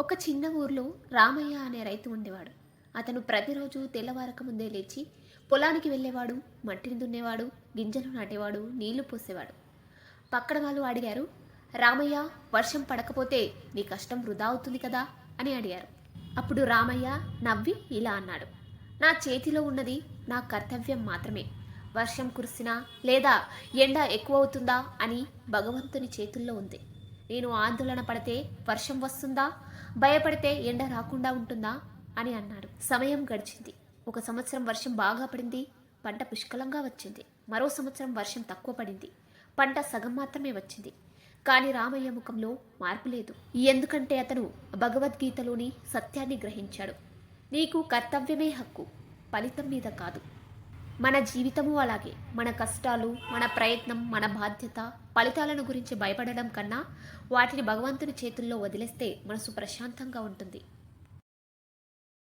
ఒక చిన్న ఊర్లో రామయ్య అనే రైతు ఉండేవాడు. అతను ప్రతిరోజు తెల్లవారక ముందే లేచి పొలానికి వెళ్ళేవాడు మట్టిని దున్నేవాడు గింజలు నాటేవాడు నీళ్ళు పోసేవాడు. పక్కన వాళ్ళు అడిగారు రామయ్య వర్షం పడకపోతే నీ కష్టం వృధా అవుతుంది కదా? అని అడిగారు. అప్పుడు రామయ్య నవ్వి ఇలా అన్నాడు నా చేతిలో ఉన్నది నా కర్తవ్యం మాత్రమే. వర్షం కురిసినా లేదా ఎండ ఎక్కువ అవుతుందా? అని భగవంతుని చేతుల్లో ఉంది. నేను ఆందోళన పడితే వర్షం వస్తుందా? భయపడితే ఎండ రాకుండా ఉంటుందా? అని అన్నాడు. సమయం గడిచింది. ఒక సంవత్సరం వర్షం బాగా పడింది పంట పుష్కలంగా వచ్చింది. మరో సంవత్సరం వర్షం తక్కువ పడింది పంట సగం మాత్రమే వచ్చింది. కానీ రామయ్య ముఖంలో మార్పు లేదు. ఎందుకంటే అతను భగవద్గీతలోని సత్యాన్ని గ్రహించాడు. నీకు కర్తవ్యమే హక్కు ఫలితం మీద కాదు. మన జీవితము అలాగే మన కష్టాలు మన ప్రయత్నం మన బాధ్యత ఫలితాలను గురించి భయపడడం కన్నా వాటిని భగవంతుని చేతుల్లో వదిలేస్తే మనసు ప్రశాంతంగా ఉంటుంది.